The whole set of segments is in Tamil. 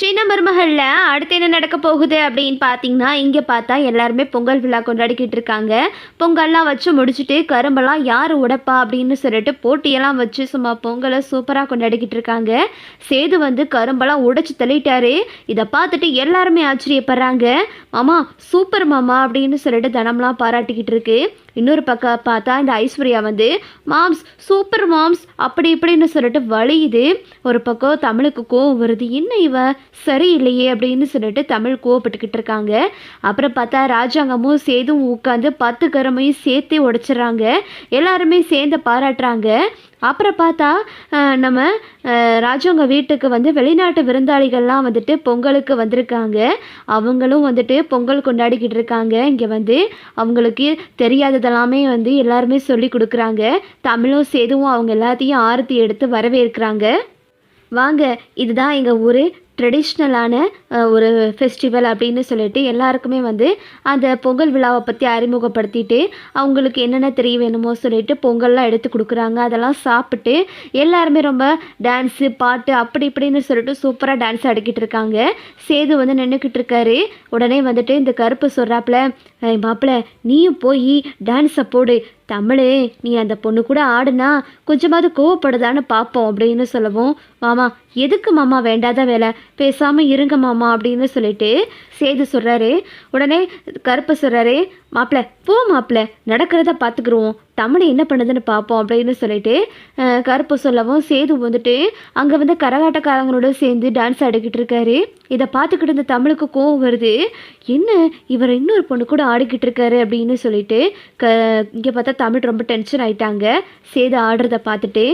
சின்ன மருமகளில் அடுத்து என்ன நடக்க போகுது அப்படின்னு பார்த்தீங்கன்னா இங்கே பார்த்தா எல்லாருமே பொங்கல் விழா கொண்டாடிக்கிட்டு இருக்காங்க. பொங்கல்லாம் வச்சு முடிச்சுட்டு கரும்பெல்லாம் யார் உடைப்பா அப்படின்னு சொல்லிட்டு போட்டியெல்லாம் வச்சு சும்மா பொங்கலை சூப்பராக கொண்டாடிக்கிட்டு இருக்காங்க. சேது வந்து கரும்பெல்லாம் உடைச்சி தள்ளிட்டாரு இதை பார்த்துட்டு எல்லாருமே ஆச்சரியப்படுறாங்க. மாமா சூப்பர் மாமா அப்படின்னு சொல்லிட்டு தனம்லாம் பாராட்டிக்கிட்டு இருக்கு. இன்னொரு பக்கம் பார்த்தா இந்த ஐஸ்வர்யா வந்து மாம்ஸ் சூப்பர் மாம்ஸ். அப்படி இப்படின்னு சொல்லிட்டு வலியுது ஒரு பக்கம் தமிழுக்கு கோவம் வருது. என்ன இவ? சரியில்லையே. அப்படின்னு சொல்லிட்டு தமிழ் கோவப்பட்டுக்கிட்டு இருக்காங்க. அப்புறம் பார்த்தா ராஜாங்கமும் சேதும் உட்காந்து பத்து கருமையும் சேர்த்தே உடைச்சிடுறாங்க. எல்லாருமே சேர்ந்து பாராட்டுறாங்க. அப்புறம் பார்த்தா நம்ம ராஜவங்க வீட்டுக்கு வந்து வெளிநாட்டு விருந்தாளிகள்லாம் வந்துட்டு பொங்கலுக்கு வந்திருக்காங்க. அவங்களும் வந்துட்டு பொங்கல் கொண்டாடிக்கிட்டு இருக்காங்க. இங்கே வந்து அவங்களுக்கு தெரியாததெல்லாமே வந்து எல்லாருமே சொல்லி கொடுக்குறாங்க. தமிழும் சேதுவும் அவங்க எல்லாத்தையும் ஆரத்தி எடுத்து வரவேற்கிறாங்க. வாங்க இதுதான் எங்கள் ஊர். ட்ரெடிஷ்னலான ஒரு ஃபெஸ்டிவல் அப்படின்னு சொல்லிட்டு எல்லாருக்குமே வந்து அந்த பொங்கல் விழாவை பற்றி அறிமுகப்படுத்திட்டு அவங்களுக்கு என்னென்ன தெரிய வேணுமோ சொல்லிட்டு பொங்கல்லாம் எடுத்து கொடுக்குறாங்க. அதெல்லாம் சாப்பிட்டு எல்லாருமே ரொம்ப டான்ஸு பாட்டு அப்படி இப்படின்னு சொல்லிட்டு சூப்பராக டான்ஸ் ஆடிக்கிட்டு இருக்காங்க. சேது வந்து நின்றுக்கிட்டு இருக்காரு. உடனே வந்துட்டு இந்த கருப்பு சொல்கிறாப்புல மாப்பிள்ள நீயும் போய் டான்ஸை போடு. தமிழே நீ அந்த பொண்ணு கூட ஆடுனா கொஞ்சமாவது கோவப்படுதான்னு பார்ப்போம் அப்படின்னு சொல்லவும் மாமா எதுக்கு மாமா வேண்டாத வேலை? பேசாமல் இருங்க மாமா அப்படின்னு சொல்லிட்டு சேது சொல்கிறாரு உடனே கருப்பு சொல்கிறாரு மாப்பிள்ள போ மாப்பிள்ள நடக்கிறத பார்த்துக்குருவோம் தமிழை என்ன பண்ணுதுன்னு பார்ப்போம் அப்படின்னு சொல்லிட்டு கருப்பு சொல்லவும் சேது வந்துட்டு அங்கே வந்து கரகாட்டக்காரங்களோட சேர்ந்து டான்ஸ் ஆடிக்கிட்டு இருக்காரு. இதை பார்த்துக்கிட்டு இருந்த தமிழுக்கு கோவம் வருது. என்ன இவர் இன்னொரு பொண்ணு கூட ஆடிக்கிட்டு இருக்காரு அப்படின்னு சொல்லிட்டு க இங்கே பார்த்தா தமிழ் ரொம்ப டென்ஷன் ஆயிட்டாங்க. சேது ஆடுறத பார்த்துட்டு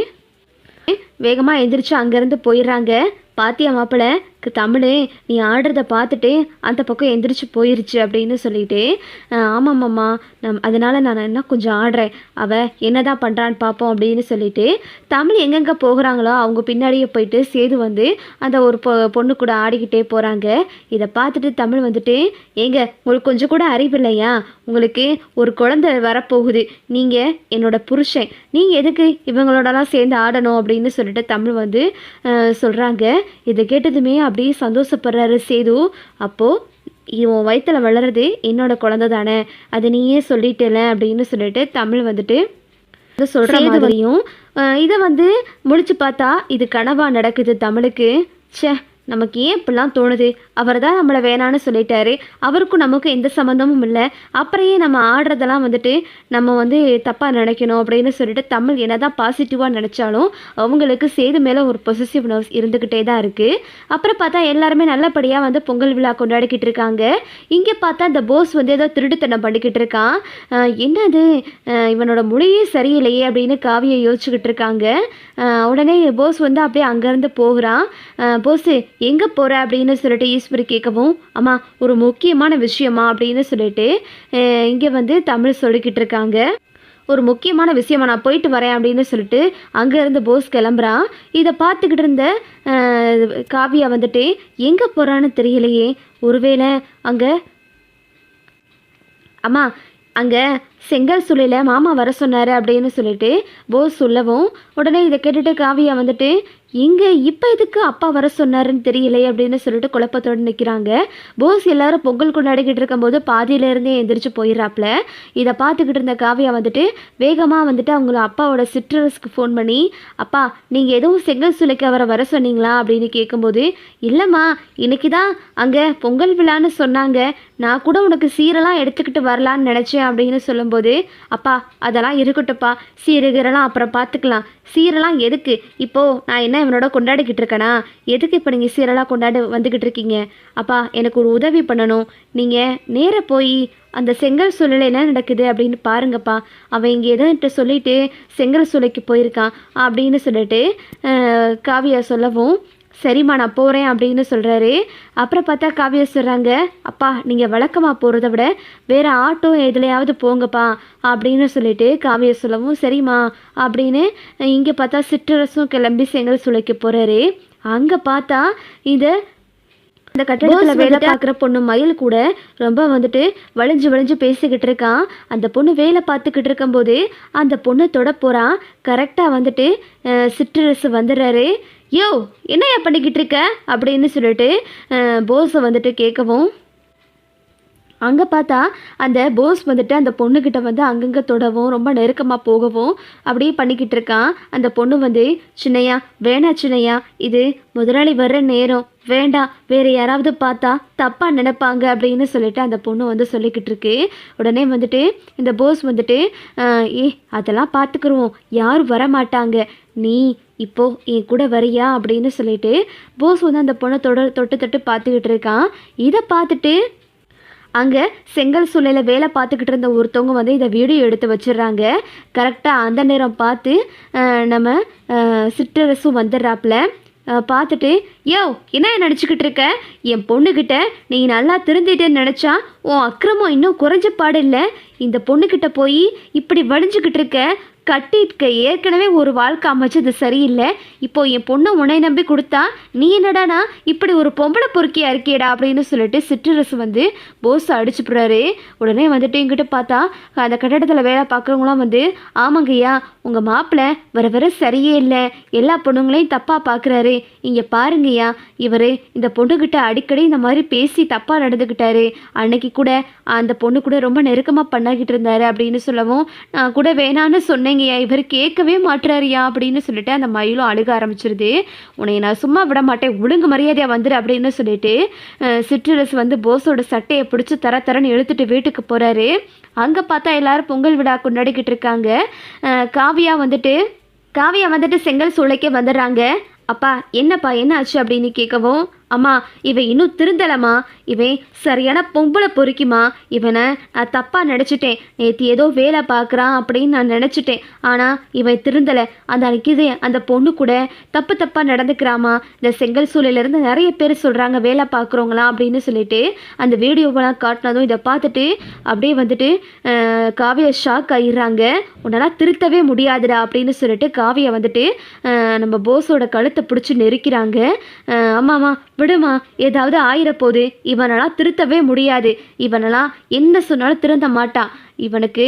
வேகமாக எந்திரிச்சு அங்கேருந்து போயிடுறாங்க. பாத்தியா மாப்பிள்ள தமிழே நீ ஆடுறத பார்த்துட்டு அந்த பக்கம் எந்திரிச்சு போயிருச்சு அப்படின்னு சொல்லிட்டு ஆமாம்மாம்மா ஆமாம் நம் அதனால் நான் என்ன கொஞ்சம் ஆடுறேன். அவள் என்னதான் பண்ணுறான்னு பார்ப்போம் அப்படின்னு சொல்லிட்டு தமிழ் எங்கெங்கே போகிறாங்களோ அவங்க பின்னாடியே போயிட்டு சேது வந்து அந்த ஒரு பொ பொண்ணு கூட ஆடிக்கிட்டே போகிறாங்க இதை பார்த்துட்டு தமிழ் வந்துட்டு ஏங்க உங்களுக்கு கொஞ்சம் கூட அறிவு இல்லையா? உங்களுக்கு ஒரு குழந்தை வரப்போகுது. நீங்கள் என்னோட புருஷன். நீங்கள் எதுக்கு இவங்களோடலாம் சேர்ந்து ஆடணும்? அப்படின்னு சொல்லிட்டு தமிழ் வந்து சொல்கிறாங்க இதை கேட்டதுமே அப்படியே சந்தோஷப்படுறாரு சேது. அப்போது இவன் வயித்துல வளருது என்னோட குழந்தை தானே. அதை நீயே சொல்லிட்டல அப்படின்னு சொல்லிட்டு தமிழ் வந்துட்டு சொல்கிற மாதிரியும் இதை வந்து முடிச்சு பார்த்தா இது கனவா நடக்குது தமிழுக்கு. ச்சே நமக்கு ஏன் இப்படிலாம் தோணுது? அவர் தான் நம்மளை வேணான்னு சொல்லிட்டாரு. அவருக்கும் நமக்கும் எந்த சம்மந்தமும் இல்லை. அப்புறையே நம்ம ஆடுறதெல்லாம் வந்துட்டு நம்ம வந்து தப்பாக நினைக்கணும் அப்படின்னு சொல்லிட்டு தமிழ் என்னதான் பாசிட்டிவாக நினச்சாலும் அவங்களுக்கு சேது மேலே ஒரு பொசிசிவ்னஸ் இருந்துக்கிட்டே தான் இருக்குது அப்புறம் பார்த்தா எல்லாருமே நல்லபடியாக வந்து பொங்கல் விழா கொண்டாடிக்கிட்டு இருக்காங்க. இங்கே பார்த்தா இந்த போஸ் வந்து ஏதோ திருடுத்தனம் பண்ணிக்கிட்டு இருக்கான். என்னது? இவனோட மொழியே சரியில்லையே அப்படின்னு காவியை யோசிச்சுக்கிட்டு இருக்காங்க. உடனே போஸ் வந்து அப்படியே அங்கேருந்து போகிறான். போஸு எங்கே போகிற அப்படின்னு சொல்லிட்டு ஈஸ்வரி கேட்கவும் அம்மா ஒரு முக்கியமான விஷயமா? அப்படின்னு சொல்லிட்டு இங்கே வந்து தமிழ் சொல்லிக்கிட்டு இருக்காங்க. ஒரு முக்கியமான விஷயமா நான் போயிட்டு வரேன் அப்படின்னு சொல்லிட்டு அங்கேருந்து போஸ் கிளம்புறான். இதை பார்த்துக்கிட்டு இருந்த அஹ், காவியா வந்துட்டு எங்கே போகிறான்னு தெரியலையே. ஒருவேளை அங்கே அம்மா அங்கே செங்கல் சூளையில் மாமா வர சொன்னார் அப்படின்னு சொல்லிட்டு போஸ் சொல்லவும் உடனே இதை கேட்டுட்டு காவியா வந்துட்டு இங்கே இப்போ எதுக்கு அப்பா வர சொன்னாருன்னு தெரியலையே அப்படின்னு சொல்லிட்டு குழப்பத்தோடு நிற்கிறாங்க போஸ் எல்லாரும் பொங்கல் கொண்டாடிக்கிட்டு இருக்கும்போது பாதியிலேருந்தே எந்திரிச்சு போயிடுறாப்புல. இதை பார்த்துக்கிட்டு இருந்த காவியா வந்துட்டு வேகமாக வந்துட்டு அவங்கள அப்பாவோட சிட்ரஸ்க்கு ஃபோன் பண்ணி அப்பா நீங்கள் எதுவும் செங்கல் சூளைக்கு அவரை வர சொன்னீங்களா? அப்படின்னு கேட்கும்போது இல்லைம்மா இன்னைக்கு தான் அங்கே பொங்கல் விழான்னு சொன்னாங்க. நான் கூட உனக்கு சீரெல்லாம் எடுத்துக்கிட்டு வரலான்னு நினச்சேன் அப்படின்னு சொல்லும்போது அப்பா அதெல்லாம் இருக்கட்டும்ப்பா. சீரகரெல்லாம் அப்புறம் பார்த்துக்கலாம். சீரெல்லாம் எதுக்கு? இப்போது நான் என்ன இவனோட கொண்டாடிக்கிட்டு இருக்கேனா? எதுக்கு இப்போ நீங்கள் சீரெல்லாம் கொண்டாடி வந்துக்கிட்டு இருக்கீங்க? அப்பா எனக்கு ஒரு உதவி பண்ணணும். நீங்கள் நேராக போய் அந்த செங்கல் சூழலை என்ன நடக்குது அப்படின்னு பாருங்கப்பா. அவன் இங்கே எதோ என்கிட்ட சொல்லிட்டு செங்கல் சூளைக்கு போயிருக்கான் அப்படின்னு சொல்லிட்டு காவியா சொல்லவும் சரிம்மா நான் போகிறேன் அப்படின்னு சொல்கிறாரு அப்புறம் பார்த்தா காவியா சொல்கிறாங்க அப்பா நீங்கள் வழக்கமாக போகிறத விட வேறு ஆட்டோ எதுலையாவது போங்கப்பா அப்படின்னு சொல்லிட்டு காவியா சொல்லவும் சரிம்மா அப்படின்னு இங்கே பார்த்தா சிற்றரசும் கிளம்பி செங்கல் சூளைக்கு போகிறாரு அங்கே பார்த்தா இந்த இந்த கட்டடத்தில் வேலை பார்க்குற பொண்ணு மயில் கூட ரொம்ப வந்துட்டு வளைஞ்சு வளைஞ்சு பேசிக்கிட்டு இருக்கான் அந்த பொண்ணு வேலை பார்த்துக்கிட்டு இருக்கும்போது அந்த பொண்ணு தொட போகிறான் கரெக்டாக வந்துட்டு அஹ், சிற்றரசு வந்துடுறாரு. யோ என்னையா பண்ணிக்கிட்டு இருக்க? அப்படின்னு சொல்லிட்டு போஸை வந்துட்டு கேட்கவும் அங்கே பார்த்தா அந்த போஸ் வந்துட்டு அந்த பொண்ணுக்கிட்ட வந்து அங்கங்கே தொடவும் ரொம்ப நெருக்கமாக போகவும் அப்படியே பண்ணிக்கிட்டு இருக்கான். அந்த பொண்ணு வந்து சின்னையா வேணா சின்னையா இது முதலாளி வர்ற நேரம். வேண்டாம் வேறு யாராவது பார்த்தா தப்பாக நினைப்பாங்க அப்படின்னு சொல்லிட்டு அந்த பொண்ணு வந்து சொல்லிக்கிட்டு இருக்கு. உடனே வந்துட்டு இந்த போஸ் வந்துட்டு ஏ அதெல்லாம் பார்த்துக்குருவோம். யாரும் வர மாட்டாங்க நீ இப்போ என் கூட வரியா? அப்படின்னு சொல்லிட்டு போஸ் வந்து அந்த பொண்ணை தொட தொட்டு தொட்டு பார்த்துக்கிட்டு இருக்கான். இதை பார்த்துட்டு அங்கே செங்கல் சூளையில் வேலை பார்த்துக்கிட்டு இருந்த ஒருத்தவங்க வந்து இதை வீடியோ எடுத்து வச்சிடுறாங்க. கரெக்டாக அந்த நேரம் பார்த்து நம்ம சிற்றரசும் வந்துடுறாப்புல. பார்த்துட்டு யோ என்ன நடிச்சுக்கிட்டு இருக்க? என் பொண்ணுக்கிட்ட நீ நல்லா திருந்திட்டேன்னு நினச்சா உன் அக்கிரமம் இன்னும் குறைஞ்ச பாடு இல்லை. இந்த பொண்ணுக்கிட்ட போய் இப்படி வடிஞ்சுக்கிட்டு இருக்க. கட்டியிருக்க ஏற்கனவே ஒரு வாழ்க்கை அமைச்சது சரியில்லை. இப்போ என் பொண்ணை உன்னை நம்பி கொடுத்தா நீ என்னடானா? இப்படி ஒரு பொம்பளை பொறுக்கியா இருக்கியடா அப்படின்னு சொல்லிட்டு சிற்றரசு வந்து போஸ் அடிச்சுப்புறாரு உடனே வந்துட்டு எங்கிட்ட பார்த்தா அந்த கட்டடத்தில் வேலை பார்க்குறவங்களாம் வந்து ஆமாங்கய்யா உங்கள் மாப்பிள்ளை வர வர சரியே இல்லை. எல்லா பொண்ணுங்களையும் தப்பாக பார்க்குறாரு இங்கே பாருங்கய்யா இவர் இந்த பொண்ணுக்கிட்ட அடிக்கடி இந்த மாதிரி பேசி தப்பாக நடந்துக்கிட்டாரு அன்னைக்கு கூட அந்த பொண்ணு கூட ரொம்ப நெருக்கமாக பண்ணாக்கிட்டு இருந்தாரு அப்படின்னு சொல்லவும் நான் கூட வேணான்னு சொன்னேங்கய்யா இவர் கேட்கவே மாட்டுறாருயா அப்படின்னு சொல்லிட்டு அந்த மயிலும் அழுக ஆரம்பிச்சிருது. உன்னை நான் சும்மா விட மாட்டேன். ஒழுங்கு மரியாதையாக வந்துடு அப்படின்னு சொல்லிட்டு சிற்றரசு வந்து போஸோட சட்டையை பிடிச்சி தர தரன்னு இழுத்துட்டு வீட்டுக்கு போகிறாரு அங்கே பார்த்தா எல்லாரும் பொங்கல் விழா கொண்டாடிக்கிட்டு இருக்காங்க. காவியா வந்துட்டு காவியா வந்துட்டு செங்கல் சூளைக்கே வந்துடுறாங்க. அப்பா என்னப்பா? என்ன ஆச்சு? அப்படின்னு கேட்கவும் அம்மா இவன் இன்னும் திருந்தலம்மா. இவன் சரியான பொம்பளை பொறுக்கிமா இவனை நான் தப்பாக நினச்சிட்டேன். நேற்று ஏதோ வேலை பார்க்குறான் அப்படின்னு நான் நினச்சிட்டேன். ஆனால் இவன் திருந்தலை. அந்த அன்னைக்கு இது அந்த பொண்ணு கூட தப்பு தப்பாக நடந்துக்கிறாமா இந்த செங்கல் சூழலேருந்து நிறைய பேர் சொல்கிறாங்க வேலை பார்க்குறவங்களாம் அப்படின்னு சொல்லிட்டு அந்த வீடியோவெல்லாம் காட்டினதும் இதை பார்த்துட்டு அப்படியே வந்துட்டு காவியை ஷாக் ஆயிடுறாங்க. உன்னால் திருத்தவே முடியாதுடா அப்படின்னு சொல்லிட்டு காவியை வந்துட்டு நம்ம போஸோட கழுத்தை பிடிச்சி நெருக்கிறாங்க. ஆமாம் ஆமாம்மா விடுமா? ஏதாவது ஆயிரப்போது இவனெல்லாம் திருத்தவே முடியாது. இவனெல்லாம் என்ன சொன்னாலும் திருந்த மாட்டான் இவனுக்கு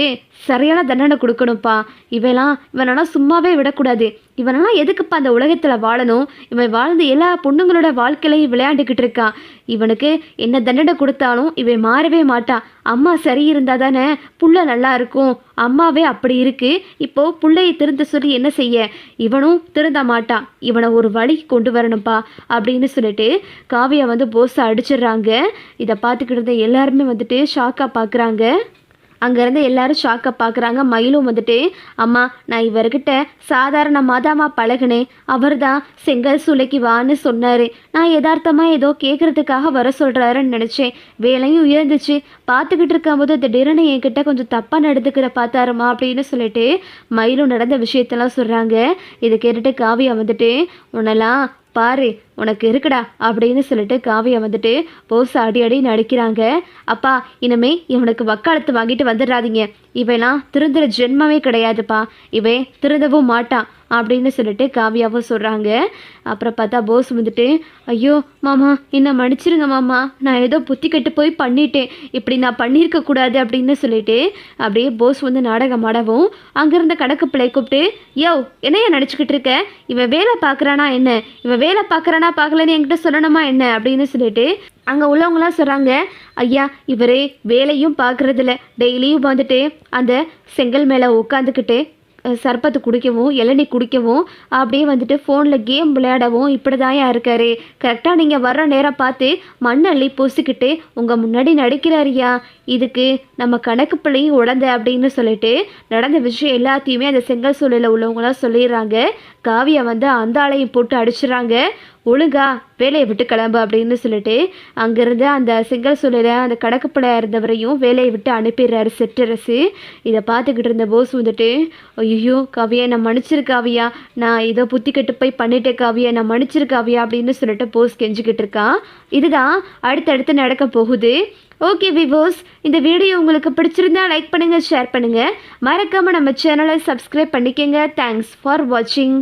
சரியான தண்டனை கொடுக்கணும்ப்பா. இவெல்லாம் இவனெல்லாம் சும்மாவே விடக்கூடாது. இவனெல்லாம் எதுக்குப்பா அந்த உலகத்தில் வாழணும்? இவன் வாழ்ந்து எல்லா பொண்ணுங்களோட வாழ்க்கையிலையும் விளையாண்டுக்கிட்டு இருக்கான் இவனுக்கு என்ன தண்டனை கொடுத்தாலும் இவன் மாறவே மாட்டான் அம்மா சரி இருந்தால் தானே புள்ள நல்லா இருக்கும். அம்மாவே அப்படி இருக்கு. இப்போ புள்ளையை திருந்த சொல்லி என்ன செய்ய? இவனும் திருந்த மாட்டான் இவனை ஒரு வழி கொண்டு வரணும்ப்பா அப்படின்னு சொல்லிட்டு காவியா வந்து போஸை அடிச்சிடுறாங்க. இதை பார்த்துக்கிட்டு இருந்த எல்லாருமே வந்துட்டு ஷாக்காக பார்க்குறாங்க. அங்கேருந்து எல்லாரும் ஷாக்கை பார்க்குறாங்க. மயிலும் வந்துட்டு அம்மா நான் இவர்கிட்ட சாதாரணமாக தாம்மா பழகினேன் அவர் தான் செங்கல் சூளைக்கு வான்னு சொன்னார். நான் யதார்த்தமாக ஏதோ கேட்குறதுக்காக வர சொல்கிறாருன்னு நினச்சேன். வேலையும் உயர்ந்துச்சு. பார்த்துக்கிட்டு இருக்கும்போது திடீர்னு என்கிட்ட கொஞ்சம் தப்பாக நடந்துக்கிற பார்த்தாருமா? அப்படின்னு சொல்லிட்டு மயிலும் நடந்த விஷயத்தெல்லாம் சொல்கிறாங்க இதை கேட்டுட்டு காவியா வந்துட்டு உன்னெல்லாம் பாரு உனக்கு இருக்குடா அப்படின்னு சொல்லிட்டு காவியா வந்துட்டு போஸ் அடி அடி நடிக்கிறாங்க. அப்பா இனிமே இவனுக்கு வக்காலத்து வாங்கிட்டு வந்துடுறாதீங்க. இவெல்லாம் திருந்துற ஜென்மமே கிடையாதுப்பா. இவன் திருந்தவும் மாட்டான் அப்படின்னு சொல்லிட்டு காவியாவும் சொல்கிறாங்க அப்புறம் பார்த்தா போஸ் வந்துட்டு ஐயோ மாமா என்ன மன்னிச்சிருங்க மாமா. நான் ஏதோ புத்தி கெட்டு போய் பண்ணிட்டேன். இப்படி நான் பண்ணியிருக்க கூடாது அப்படின்னு சொல்லிட்டு அப்படியே போஸ் வந்து நாடகம் ஆடவும் அங்கேருந்த கணக்கு பிள்ளை கூப்பிட்டு யோ என்னைய நடிச்சுக்கிட்டு இருக்க? இவன் வேலை பார்க்குறானா என்ன? இவன் வேலை பார்க்குறானா பார்க்கலன்னு என்கிட்ட சொல்லணுமா என்ன அப்படின்னு சொல்லிட்டு அங்கே உள்ளவங்களாம் சொல்கிறாங்க ஐயா இவரே வேலையும் பார்க்குறதில்ல. டெய்லியும் வந்துட்டு அந்த செங்கல் மேலே உட்காந்துக்கிட்டு அஹ், சர்பத்து குடிக்கவும் இளநீ குடிக்கவும் அப்படியே வந்துட்டு ஃபோனில் கேம் விளையாடவும் இப்படி தாயா இருக்காரு. கரெக்டாக நீங்கள் வர்ற நேரம் பார்த்து மண் அள்ளி பூசிக்கிட்டு உங்கள் முன்னாடி நடிக்கிறாரியா இதுக்கு நம்ம கணக்கு பிள்ளையும் உடந்த அப்படின்னு சொல்லிட்டு நடந்த விஷயம் எல்லாத்தையுமே அந்த செங்கல் சூழலில் உள்ளவங்களாம் சொல்லிடுறாங்க. காவியா வந்து அந்த ஆளையும் போட்டு அடிச்சிடறாங்க. ஒழுங்கா வேலையை விட்டு கிளம்பு அப்படின்னு சொல்லிட்டு அங்கேருந்து அந்த செங்கல் சூழல அந்த கணக்குப்படையாக இருந்தவரையும் வேலையை விட்டு அனுப்பிடுறாரு செட்டரசு. இதை பார்த்துக்கிட்டு இருந்த போஸ் வந்துட்டு ஐயோ காவியா நான் மன்னிச்சிரு காவியா. நான் ஏதோ புத்தி கெட்டு போய் பண்ணிட்டேன் காவியா. நான் மன்னிச்சிரு காவியா அப்படின்னு சொல்லிட்டு போஸ் கெஞ்சிக்கிட்டு இருக்கான் இதுதான் அடுத்தடுத்து நடக்க போகுது. ஓகே விவோஸ் இந்த வீடியோ உங்களுக்கு பிடிச்சிருந்தா லைக் பண்ணுங்கள் ஷேர் பண்ணுங்கள் மறக்காமல் நம்ம சேனலை சப்ஸ்கிரைப் பண்ணிக்கங்க. தேங்க்ஸ் ஃபார் வாட்சிங்.